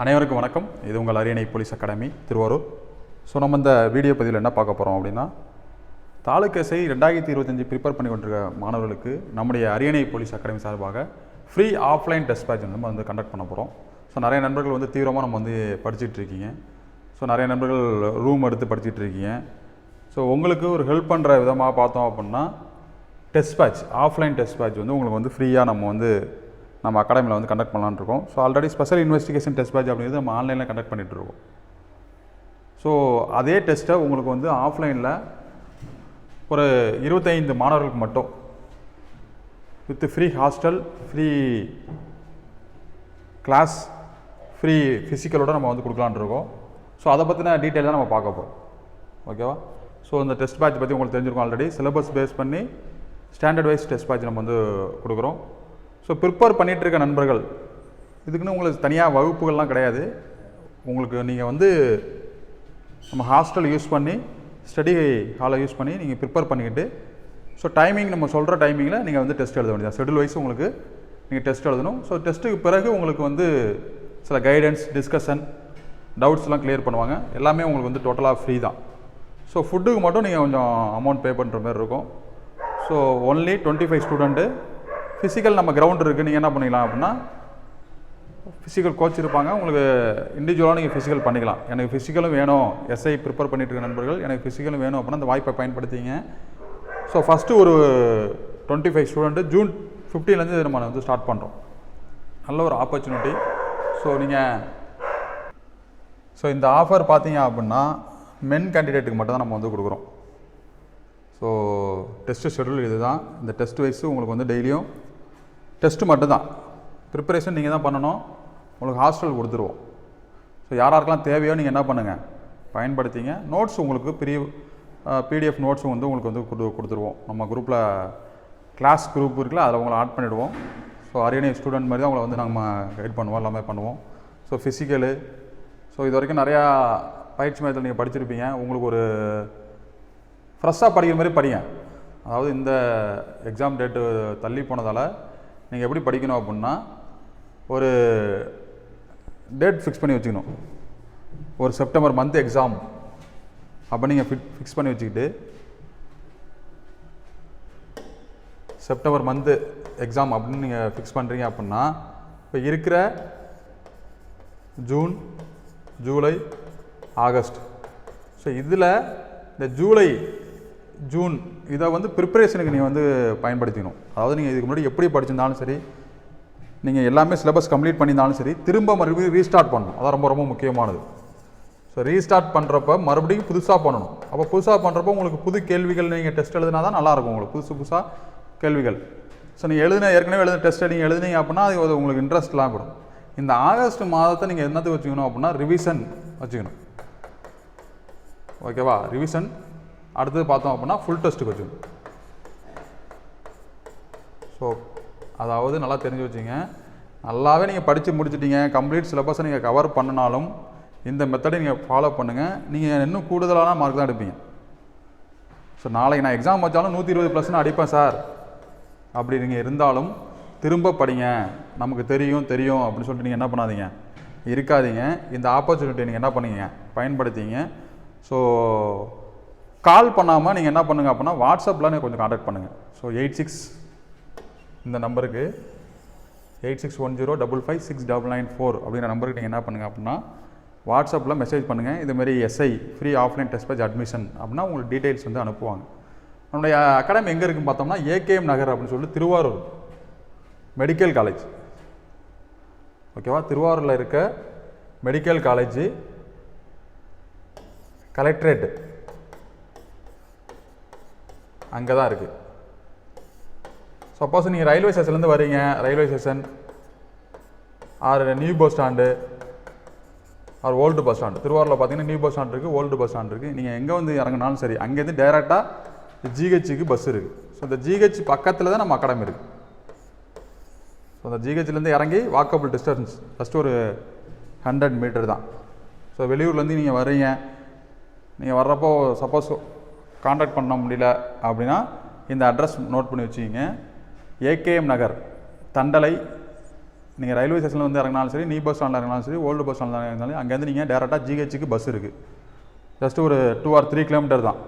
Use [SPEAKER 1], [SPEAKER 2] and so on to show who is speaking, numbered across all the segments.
[SPEAKER 1] அனைவருக்கும் வணக்கம். இது உங்கள் அரியணை போலீஸ் அகாடமி திருவாரூர். ஸோ நம்ம இந்த வீடியோ பதிவில் என்ன பார்க்க போகிறோம் அப்படின்னா தாலுக்கேசை ரெண்டாயிரத்தி இருபத்தஞ்சி ப்ரிப்பேர் பண்ணி கொண்டிருக்க மாணவர்களுக்கு நம்முடைய அரியணை போலீஸ் அகாடமி சார்பாக ஃப்ரீ ஆஃப்லைன் டெஸ்ட் பேட்ச் வந்து நம்ம வந்து கண்டக்ட் பண்ண போகிறோம் ஸோ நிறைய நண்பர்கள் வந்து தீவிரமாக நம்ம வந்து படிச்சுட்டு இருக்கீங்க. ஸோ நிறைய நண்பர்கள் ரூம் எடுத்து படிச்சுட்டு இருக்கீங்க. ஸோ உங்களுக்கு ஒரு ஹெல்ப் பண்ணுற விதமாக பார்த்தோம் அப்படின்னா test batch offline test batch வந்து உங்களுக்கு வந்து ஃப்ரீயாக நம்ம வந்து நம்ம அகாடமியில் வந்து கண்டக்ட் பண்ணலான்னு இருக்கோம். So already special investigation test batch அப்படிங்கிறது நம்ம ஆன்லைனில் கண்டக்ட் பண்ணிகிட்ருக்கோம் ஸோ அதே டெஸ்ட்டை உங்களுக்கு வந்து ஆஃப்லைனில் ஒரு இருபத்தைந்து மாணவர்களுக்கு மட்டும் with free hostel free class free ஃபிசிக்கலோடு நம்ம வந்து கொடுக்கலான்ருக்கோம் ஸோ அதை பற்றின டீட்டெயில் தான் நம்ம பார்க்க போகிறோம் ஓகேவா ஸோ இந்த டெஸ்ட் பேட்ச் பற்றி உங்களுக்கு தெரிஞ்சிருக்கும் ஆல்ரெடி சிலபஸ் பேஸ் பண்ணி ஸ்டாண்டர்ட் வைஸ் டெஸ்ட் பேட்ச் நம்ம வந்து கொடுக்குறோம். ஸோ ப்ரிப்பேர் பண்ணிகிட்டு இருக்க நண்பர்கள் இதுக்குன்னு உங்களுக்கு தனியாக வகுப்புகள்லாம் கிடையாது. உங்களுக்கு நீங்கள் வந்து நம்ம ஹாஸ்டல் யூஸ் பண்ணி ஸ்டடி ஹாலை யூஸ் பண்ணி நீங்கள் ப்ரிப்பேர் பண்ணிக்கிட்டு ஸோ டைமிங் நம்ம சொல்கிற டைமிங்கில் நீங்கள் வந்து டெஸ்ட் எழுத வேண்டியது ஷெடியூல் வைஸ் உங்களுக்கு நீங்கள் டெஸ்ட் எழுதணும். ஸோ டெஸ்ட்டுக்கு பிறகு உங்களுக்கு வந்து சில கைடன்ஸ் டிஸ்கஷன் டவுட்ஸ்லாம் கிளியர் பண்ணுவாங்க. எல்லாமே உங்களுக்கு வந்து டோட்டலாக ஃப்ரீ தான். ஸோ ஃபுட்டுக்கு மட்டும் நீங்கள் கொஞ்சம் அமௌண்ட் பே பண்ணுற மாதிரி இருக்கும். So only twenty five student physical நம்ம கிரவுண்ட் இருக்குது நீங்கள் என்ன பண்ணிக்கலாம் அப்படின்னா ஃபிசிக்கல் கோச் இருப்பாங்க. உங்களுக்கு இண்டிவிஜுவலாக நீங்கள் ஃபிசிக்கல் பண்ணிக்கலாம். எனக்கு ஃபிசிக்கலும் வேணும். எஸ்ஐ ப்ரிப்பேர் பண்ணிட்டு இருக்க நண்பர்கள் எனக்கு ஃபிசிக்கலும் வேணும் அப்படின்னா அந்த வாய்ப்பை பயன்படுத்திங்க. ஸோ ஃபஸ்ட்டு ஒரு டுவெண்ட்டி ஃபைவ் ஸ்டூடெண்ட்டு ஜூன் ஃபிஃப்டீன்லேருந்து நம்ம வந்து ஸ்டார்ட் பண்ணுறோம் நல்ல ஒரு ஆப்பர்ச்சுனிட்டி ஸோ நீங்கள் ஸோ இந்த ஆஃபர் பார்த்தீங்க அப்படின்னா மென் கேண்டிடேட்டுக்கு மட்டும் தான் நம்ம வந்து கொடுக்குறோம். ஸோ டெஸ்ட்டு ஷெடியூல் இது தான் இந்த டெஸ்ட் வைஸு உங்களுக்கு வந்து டெய்லியும் டெஸ்ட்டு மட்டும்தான். ப்ரிப்பரேஷன் நீங்கள் தான் பண்ணணும். உங்களுக்கு ஹாஸ்டல் கொடுத்துருவோம். ஸோ யார் யாருக்கெல்லாம் தேவையோ நீங்கள் என்ன பண்ணுங்கள் பயன்படுத்திங்க. நோட்ஸ் உங்களுக்கு பெரிய பிடிஎஃப் நோட்ஸும் வந்து உங்களுக்கு வந்து கொடு கொடுத்துருவோம். நம்ம குரூப்பில் கிளாஸ் குரூப் இருக்குல்ல அதில் உங்களை ஆட் பண்ணிவிடுவோம் ஸோ அரியணை ஸ்டூடெண்ட் மாதிரி தான் உங்களை வந்து நம்ம கைட் பண்ணுவோம் எல்லாமே பண்ணுவோம். ஸோ ஃபிசிக்கலு ஸோ இது வரைக்கும் நிறையா பயிற்சி மையத்தில் நீங்கள் படிச்சிருப்பீங்க. உங்களுக்கு ஒரு ஃப்ரெஷ்ஷாக படிக்கிற மாதிரி படிங்க. அதாவது இந்த எக்ஸாம் டேட்டு தள்ளி போனதால் நீங்கள் எப்படி படிக்கணும் அப்படின்னா ஒரு டேட் ஃபிக்ஸ் பண்ணி வச்சுக்கணும். ஒரு செப்டம்பர் மந்த் எக்ஸாம் அப்போ நீங்கள் ஃபிக் ஃபிக்ஸ் பண்ணி வச்சுக்கிட்டு செப்டம்பர் மந்த்து எக்ஸாம் அப்படின்னு நீங்கள் ஃபிக்ஸ் பண்ணுறீங்க அப்படின்னா இப்போ இருக்கிற ஜூன் ஜூலை ஆகஸ்ட் ஸோ இதில் இந்த ஜூலை ஜூன் இதை வந்து ப்ரிப்பரேஷனுக்கு நீங்கள் வந்து பயன்படுத்திக்கணும். அதாவது நீங்கள் இதுக்கு முன்னாடி எப்படி படிச்சிருந்தாலும் சரி நீங்கள் எல்லாமே சிலபஸ் கம்ப்ளீட் பண்ணியிருந்தாலும் சரி திரும்ப மறுபடியும் ரீஸ்டார்ட் பண்ணணும். அதான் ரொம்ப ரொம்ப முக்கியமானது. ஸோ ரீஸ்டார்ட் பண்ணுறப்ப மறுபடியும் புதுசாக பண்ணணும். அப்போ புதுசாக பண்ணுறப்போ உங்களுக்கு புது கேள்விகள் நீங்கள் டெஸ்ட் எழுதினா தான் நல்லாயிருக்கும் உங்களுக்கு. புதுசு புதுசாக கேள்விகள். ஸோ நீங்கள் எழுதின ஏற்கனவே எழுதின டெஸ்ட்டை நீங்கள் எழுதினீங்க அப்படின்னா அது உங்களுக்கு இன்ட்ரெஸ்ட்லாம் கூடும் இந்த ஆகஸ்ட் மாதத்தை நீங்கள் என்னத்துக்கு வச்சுக்கணும் அப்படின்னா ரிவிஷன் வச்சுக்கணும். ஓகேவா ரிவிஷன் அடுத்தது பார்த்தோம் அப்படின்னா ஃபுல் டெஸ்ட் வச்சுக்கணும் ஸோ அதாவது நல்லா தெரிஞ்சு வச்சுங்க. நல்லாவே நீங்கள் படித்து முடிச்சிட்டீங்க. கம்ப்ளீட் சிலபஸை நீங்கள் கவர் பண்ணினாலும் இந்த மெத்தடை நீங்கள் ஃபாலோ பண்ணுங்கள் நீங்கள் இன்னும் கூடுதலான மார்க் தான் எடுப்பீங்க. ஸோ நாளைக்கு நான் எக்ஸாம் வச்சாலும் நூற்றி இருபது ப்ளஸ்னு அடிப்பேன் சார் அப்படி நீங்கள் இருந்தாலும் திரும்ப படிங்க. நமக்கு தெரியும் தெரியும் அப்படின்னு சொல்லிட்டு நீங்கள் என்ன பண்ணாதீங்க. இருக்காதீங்க. இந்த ஆப்பர்ச்சுனிட்டி நீங்கள் என்ன பண்ணுங்க? பயன்படுத்திங்க. ஸோ கால் பண்ணாமல் நீங்கள் என்ன பண்ணுங்கள் அப்படின்னா வாட்ஸ்அப்பில் நீங்கள் கொஞ்சம் காண்டாக்ட் பண்ணுங்கள் ஸோ எயிட் சிக்ஸ் இந்த நம்பருக்கு eight six one zero double five six double nine four அப்படிங்கிற நம்பருக்கு நீங்கள் என்ன பண்ணுங்கள் அப்படின்னா வாட்ஸ்அப்பில் மெசேஜ் பண்ணுங்கள் இதுமாரி SI free offline test batch admission அப்படின்னா உங்களுக்கு டீட்டெயில்ஸ் வந்து அனுப்புவாங்க. நம்மளுடைய அகாடமி எங்கே இருக்குன்னு பார்த்தோம்னா ஏகேஎம் நகர் அப்படின்னு சொல்லிட்டு திருவாரூர் மெடிக்கல் காலேஜ் ஓகேவா திருவாரூரில் இருக்க மெடிக்கல் காலேஜ் கலெக்ட்ரேட்டு அங்கே தான் இருக்குது சப்போஸ் நீங்கள் ரயில்வே ஸ்டேஷன்லேருந்து வரீங்க railway station or new bus stand or old bus stand திருவாரூரில் பார்த்தீங்கன்னா நியூ பஸ் ஸ்டாண்ட் இருக்குது ஓல்டு பஸ் ஸ்டாண்ட் இருக்குது நீங்கள் எங்கே வந்து இறங்கினாலும் சரி அங்கேருந்து டேரெக்டாக ஜிஹெச்சுக்கு பஸ் இருக்குது ஸோ இந்த ஜிஹெச் பக்கத்தில் தான் நம்ம அகாடமி இருக்குது ஸோ அந்த ஜிஹெச்லேருந்து இறங்கி வாக்கபிள் டிஸ்டன்ஸ் ஃபஸ்ட்டு ஒரு ஹண்ட்ரட் மீட்டர் தான். ஸோ வெளியூர்லேருந்து நீங்கள் வர்றீங்க. நீங்கள் வர்றப்போ சப்போஸ் காண்டாக்ட் பண்ண முடியல அப்படின்னா இந்த அட்ரஸ் நோட் பண்ணி வச்சுக்கிங்க. ஏகேஎம் நகர் தண்டலை நீங்கள் ரயில்வே ஸ்டேஷனில் வந்து இறங்கினாலும் சரி நீ பஸ் ஸ்டாண்டில் இறங்கினாலும் சரி ஓல்டு பஸ் ஸ்டாண்டில் இறங்கினாலும் அங்கேருந்து நீங்கள் டேரெக்டாக ஜிஹெச்சுக்கு பஸ் இருக்குது ஜஸ்ட்டு ஒரு டூ ஆர் த்ரீ கிலோமீட்டர் தான்.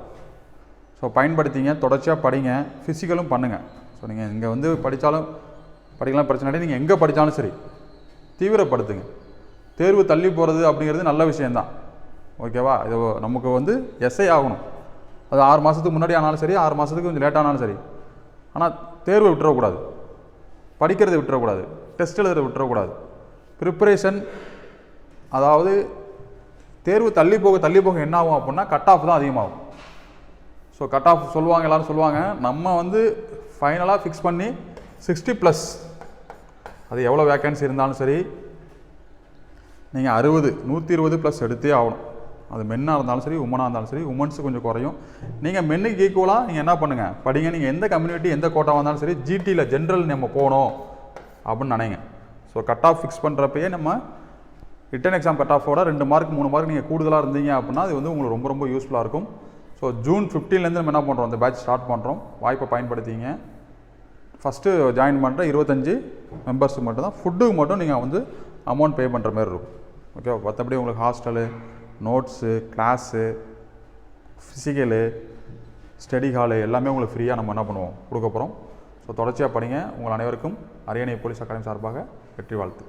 [SPEAKER 1] ஸோ பயன்படுத்திங்க தொடர்ச்சியாக படிங்க ஃபிசிக்கலும் பண்ணுங்கள் ஸோ நீங்கள் இங்கே வந்து படித்தாலும் படிக்கலாம் பிரச்சனை இல்லை. நீங்கள் எங்கே படித்தாலும் சரி தீவிரப்படுத்துங்க. தேர்வு தள்ளி போகிறது அப்படிங்கிறது நல்ல விஷயந்தான் ஓகேவா இது நமக்கு வந்து எஸ்ஐ ஆகணும். அது ஆறு மாதத்துக்கு முன்னாடி ஆனாலும் சரி ஆறு மாதத்துக்கு கொஞ்சம் லேட் ஆனாலும் சரி. ஆனால் தேர்வை விட்டுறக்கூடாது. படிக்கிறதை விட்டுறக்கூடாது. டெஸ்ட் எழுதுறதை விட்டுறக்கூடாது. ப்ரிப்பரேஷன் அதாவது தேர்வு தள்ளி போக தள்ளி போக என்ன ஆகும் அப்படின்னா கட் ஆஃப் தான் அதிகமாகும். ஸோ கட் ஆஃப் சொல்லுவாங்க எல்லாரும் சொல்லுவாங்க. நம்ம வந்து ஃபைனலாக ஃபிக்ஸ் பண்ணி சிக்ஸ்டி ப்ளஸ் அது எவ்வளோ வேக்கன்சி இருந்தாலும் சரி நீங்கள் அறுபது நூற்றி இருபது ப்ளஸ் எடுத்தே ஆகணும். அது மென்னாக இருந்தாலும் சரி உமனாக இருந்தாலும் சரி உமன்ஸ் கொஞ்சம் குறையும். நீங்கள் மென்னுக்கு ஈக்குவலாக நீங்கள் என்ன பண்ணுங்கள் படிங்க நீங்கள் எந்த கம்யூனிட்டி எந்த கோட்டாக இருந்தாலும் சரி ஜிடியில் ஜென்ரல் நம்ம போகணும் அப்படின்னு நினைங்க. ஸோ கட் ஆஃப் ஃபிக்ஸ் பண்ணுறப்பயே நம்ம ரிட்டன் எக்ஸாம் கட் ஆஃபோட ரெண்டு மார்க் மூணு மார்க் நீங்கள் கூடுதலாக இருந்தீங்க அப்படின்னா அது வந்து உங்களுக்கு ரொம்ப ரொம்ப யூஸ்ஃபுல்லாக இருக்கும். ஸோ ஜூன் ஃபிஃப்டீன்லேருந்து நம்ம என்ன பண்ணுறோம் அந்த பேட்ச் ஸ்டார்ட் பண்ணுறோம் வாய்ப்பை பயன்படுத்திங்க. ஃபஸ்ட்டு ஜாயின் பண்ணுற இருபத்தஞ்சி மெம்பர்ஸுக்கு மட்டும் தான் ஃபுட்டுக்கு மட்டும் நீங்கள் வந்து அமௌண்ட் பே பண்ணுற மாதிரி இருக்கும். ஓகே மற்றபடி உங்களுக்கு hostel notes class physical study hall எல்லாமே உங்களுக்கு ஃப்ரீயாக நம்ம என்ன பண்ணுவோம்? கொடுக்க போகிறோம் ஸோ தொடர்ச்சியாக படிங்க. உங்கள் அனைவருக்கும் அரியணை போலீஸ் அகாடமி சார்பாக வெற்றி வாழ்த்து.